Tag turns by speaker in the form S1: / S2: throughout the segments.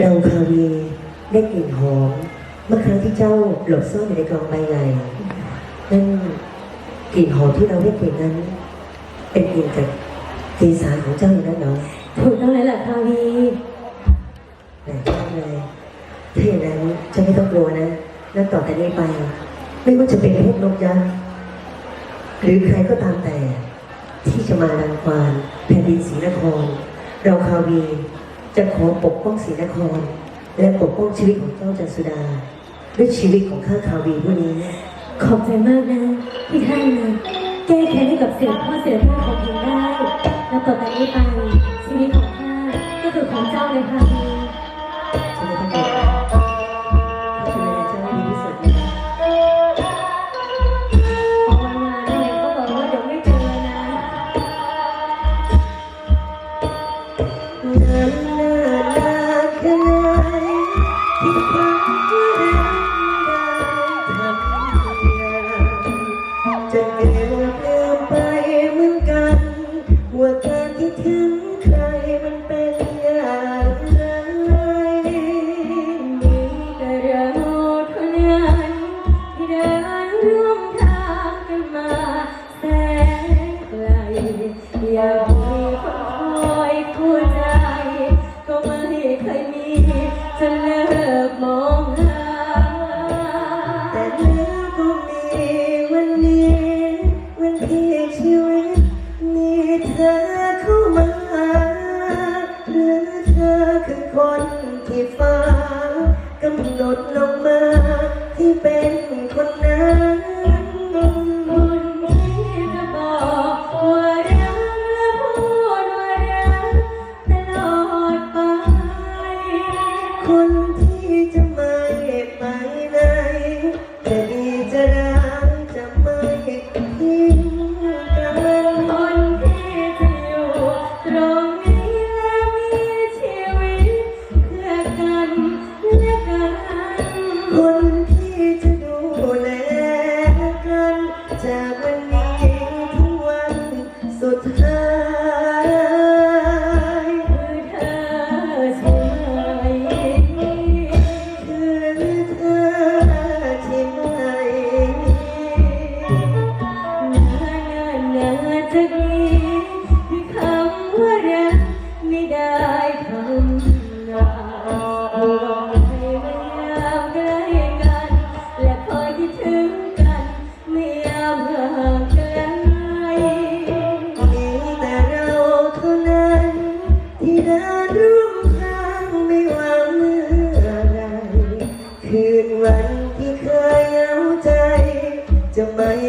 S1: เราคาวีได้กลิ่นหอมเมื่อครั้งที่เจ้าหลบซ่อนอยู่ในกองใบใหญ่นั่นกลิ่นหอมที่เราได้กลิ่นนั้น เป็นกลิ่นจากตีสารของเจ้าอย่างนั้นเหรอ
S2: ถูกต้องแล้วล่ะคาวี
S1: แปลกมากเลยถ้าอย่างนั้นเจะไม่ต้องกลัวนะนับต่อแต่นี้ไป ไม่ว่าจะเป็นพวกนกยักษ์หรือใครก็ตามแต่ ที่จะมาดังควานแผ่นดินศรีนคร เราคาวี จะขอปกป้องศรีนคร และปกป้องชีวิตของเจ้าจันสุดา ด้วยชีวิตของข้าคาวีผู้นี้
S2: ขอบใจมากนะที่ท่านนะแก้แค้นให้กับเสือพ่อเสือแม่ของหญิงได้ แล้วต่อจากนี้ไปชีวิตของข้าก็คือของเจ้าเลยคาวี
S1: จะต้องกลัว
S2: ว่ากา
S1: รที่ถึงใครมันเป็นอย่างไร
S2: มีแต่เราเท่านั้นที่เดินร่วมทางกันมาแสนไกลอยา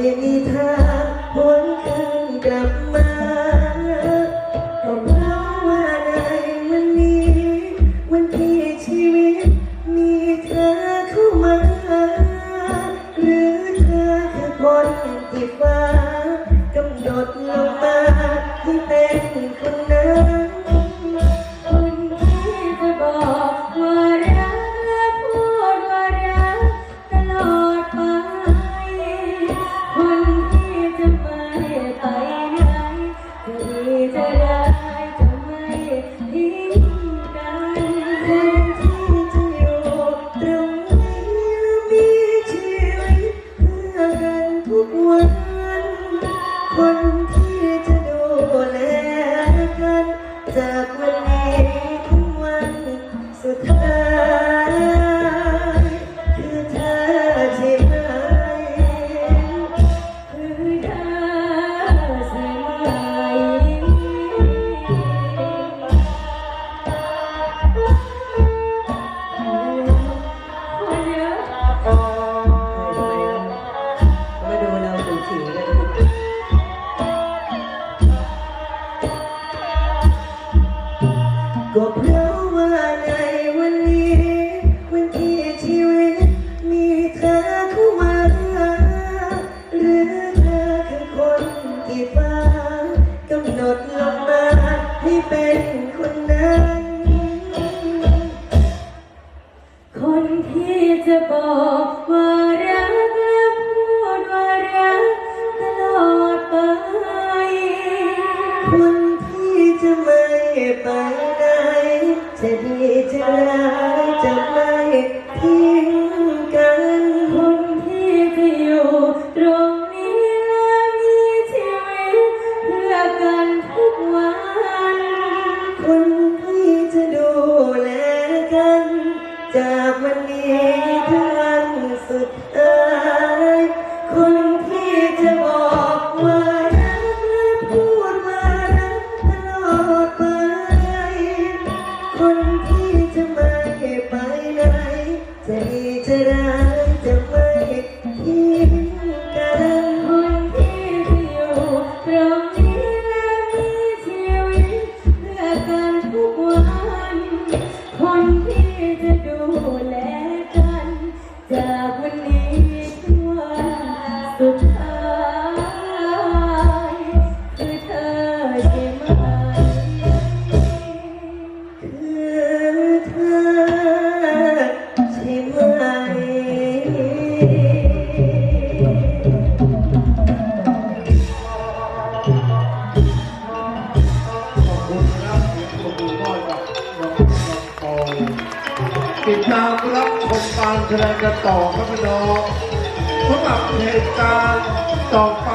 S2: ม่มี
S1: ทางห
S2: วน
S1: คืนก
S2: ลั
S1: บมาก็เพราะว่าในวันนี้ วันที่ชีวิต มีเธอเข้ามา หรือเธอคือคนที่ฟ้ากำหนดลงมาที่เป็นคนนั้น
S2: ที่จะบอกว่ารักและพูดว่ารักตลอดไป คนที่จะไม่ไปไหนจะดีจะร้ายจะไม่ที่
S3: ติดตามรับชมการแสดงกันต่อครับพี่น้องสำหรับเหตุการณ์ต่อไป